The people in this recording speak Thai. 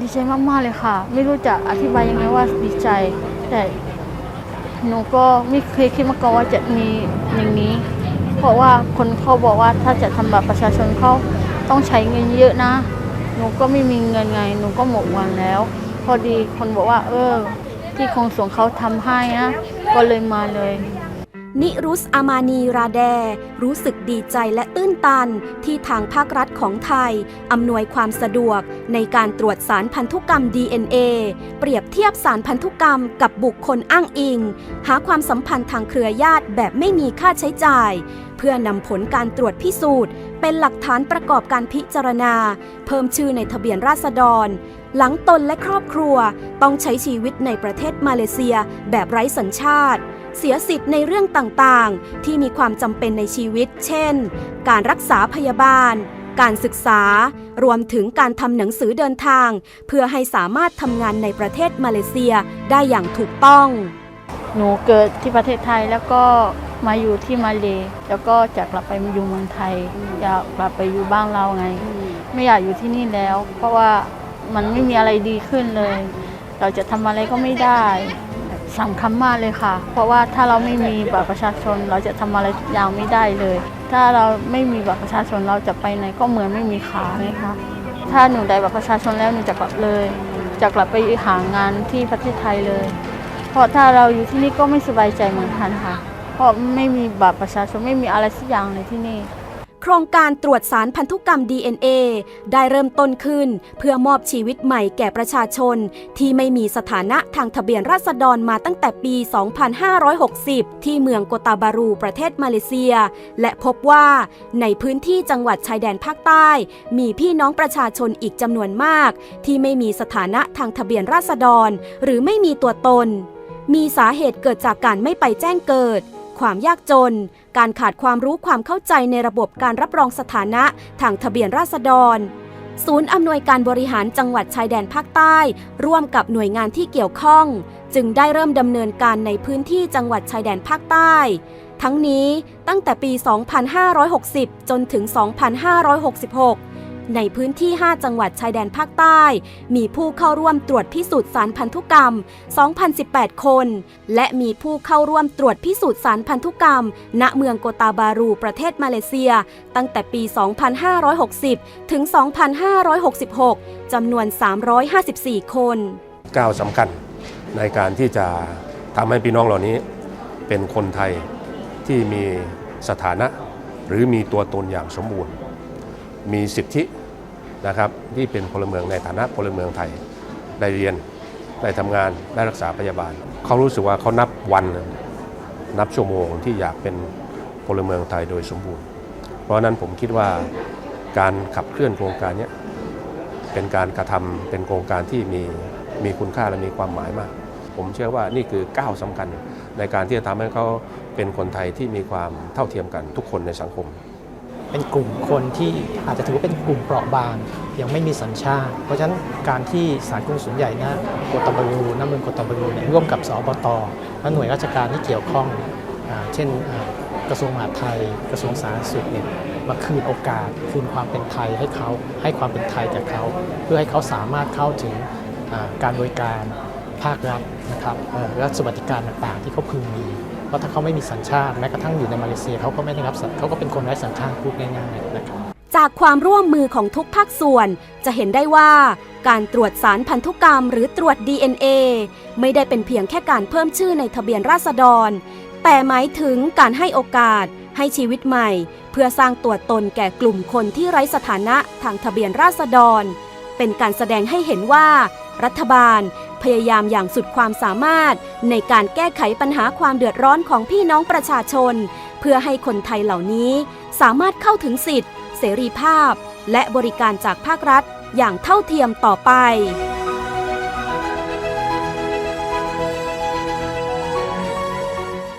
ดีใจมากๆเลยค่ะ ไม่รู้จะอธิบายยังไงว่าดีใจ แต่หนูก็ไม่เคยคิดมาก่อนว่าจะมีอย่างนี้ เพราะว่าคนเขาบอกว่าถ้าจะทำบัตรประชาชนเขาต้องใช้เงินเยอะนะ หนูก็ไม่มีเงินไง หนูก็หมดหวันแล้ว พอดีคนบอกว่า เออ ที่คงส่งเขาทำให้นะ ก็เลยมาเลย นิรุสอามานีราแด รู้สึกดีใจและตื้นตัน ที่ทางภาครัฐของไทย อำนวยความสะดวกในการตรวจสารพันธุกรรม DNA เปรียบเทียบสารพันธุกรรมกับบุคคลอ้างอิง หาความสัมพันธ์ทางเครือญาติแบบไม่มีค่าใช้จ่าย เพื่อนำผลการตรวจพิสูจน์ เป็นหลักฐานประกอบการพิจารณา เพิ่มชื่อในทะเบียนราษฎรหลังตนและครอบครัวต้องใช้ชีวิตในประเทศมาเลเซียแบบไร้สัญชาติ เสียสิทธิ์ในเรื่องต่างๆ ที่มีความจำเป็นในชีวิต เช่น การรักษาพยาบาล การศึกษา รวมถึงการทำหนังสือเดินทาง เพื่อให้สามารถทำงานในประเทศมาเลเซียได้อย่างถูกต้อง หนูเกิดที่ประเทศไทยแล้วก็มาอยู่ที่มาเลแล้วก็จะกลับไปอยู่เมืองไทยอยากกลับไปอยู่บ้านเราไง ไม่อยากอยู่ที่นี่แล้ว เพราะว่ามันไม่มีอะไรดีขึ้นเลย เราจะทำอะไรก็ไม่ได้ สำคัญมากเลยค่ะ เพราะว่าถ้าเราไม่มีบัตรประชาชนเราจะทำอะไรอย่างไม่ได้เลย ถ้าเราไม่มีบัตรประชาชนเราจะไปไหนก็เหมือนไม่มีขาไงคะถ้าหนูได้บัตรประชาชนแล้วหนูจะกลับเลย จะกลับไปหางานที่ประเทศไทยเลย เพราะถ้าเราอยู่ที่นี่ก็ไม่สบายใจเหมือนกันค่ะ เพราะไม่มีบัตรประชาชนไม่มีอะไรสักอย่างเลยที่นี่ ครงการตรวจสารพันธุกรรม DNA ได้เริ่มต้นขึ้น เพื่อมอบชีวิตใหม่แก่ประชาชน ที่ไม่มีสถานะทางทะเบียนราษฎรมาตั้งแต่ปี 2560 ที่เมืองโกตาบารูประเทศมาเลเซีย และพบว่าในพื้นที่จังหวัดชายแดนภาคใต้ มีพี่น้องประชาชนอีกจำนวนมาก ที่ไม่มีสถานะทางทะเบียนราษฎร หรือไม่มีตัวตน มีสาเหตุเกิดจากการไม่ไปแจ้งเกิด ความยากจน การขาดความรู้ความเข้าใจในระบบการรับรองสถานะทางทะเบียนราษฎร ศูนย์อำนวยการบริหารจังหวัดชายแดนภาคใต้ ร่วมกับหน่วยงานที่เกี่ยวข้อง จึงได้เริ่มดำเนินการในพื้นที่จังหวัดชายแดนภาคใต้ ทั้งนี้ตั้งแต่ปี 2560 จนถึง 2566 ในพื้นที่ 5 จังหวัดชายแดนภาคใต้ มีผู้เข้าร่วมตรวจพิสูจน์สารพันธุกรรม 2,018 คน และมีผู้เข้าร่วมตรวจพิสูจน์สารพันธุกรรม ณ เมืองโกตาบารู ประเทศมาเลเซีย ตั้งแต่ปี 2560 ถึง 2566 จำนวน 354 คนก้าวสำคัญในการที่จะทำให้พี่น้องเหล่านี้เป็นคนไทยที่มีสถานะ หรือมีตัวตนอย่างสมบูรณ์ มีสิทธินะครับที่เป็นพลเมืองในฐานะพลเมืองไทยได้เรียนได้ทำงานได้รักษาพยาบาล เขารู้สึกว่าเขานับวันนับชั่วโมงที่อยากเป็นพลเมืองไทยโดยสมบูรณ์ เพราะนั้นผมคิดว่าการขับเคลื่อนโครงการนี้เป็นการกระทำเป็นโครงการที่มีมีคุณค่าและมีความหมายมาก ผมเชื่อว่านี่คือก้าวสำคัญในการที่จะทำให้เขาเป็นคนไทยที่มีความเท่าเทียมกันทุกคนในสังคม เป็นกลุ่มคนที่อาจจะถือว่าเป็นกลุ่มเปราะบาง ยังไม่มีสัญชาติ เพราะฉะนั้นการที่ศาลกงสุลใหญ่นะโกตบารูน้ำมือโกตบารูเนี่ยร่วมกับสอบตและหน่วยราชการที่เกี่ยวข้องเช่นกระทรวงมหาดไทย กระทรวงสาธารณสุขเนี่ยมาคืนโอกาสคืนความเป็นไทยให้เขาให้ความเป็นไทยแก่เขา เพื่อให้เขาสามารถเข้าถึงการบริการภาครัฐนะครับและสวัสดิการต่างๆที่เขาพึงมี เพราะถ้าเขาไม่มีสัญชาติแม้กระทั่งอยู่ในมาเลเซียเขาก็ไม่ได้รับสัญเขาก็เป็นคนไร้สัญชาติพูดง่ายๆนะครับจากความร่วมมือของทุกภาคส่วน จะเห็นได้ว่า การตรวจสารพันธุกรรมหรือตรวจ DNA ไม่ได้เป็นเพียงแค่การเพิ่มชื่อในทะเบียนราษฎร แต่หมายถึงการให้โอกาส ให้ชีวิตใหม่ เพื่อสร้างตัวตนแก่กลุ่มคนที่ไร้สถานะทางทะเบียนราษฎร เป็นการแสดงให้เห็นว่า รัฐบาล พยายามอย่างสุดความสามารถ ในการแก้ไขปัญหาความเดือดร้อนของพี่น้องประชาชน เพื่อให้คนไทยเหล่านี้ สามารถเข้าถึงสิทธิเสรีภาพ และบริการจากภาครัฐอย่างเท่าเทียมต่อไป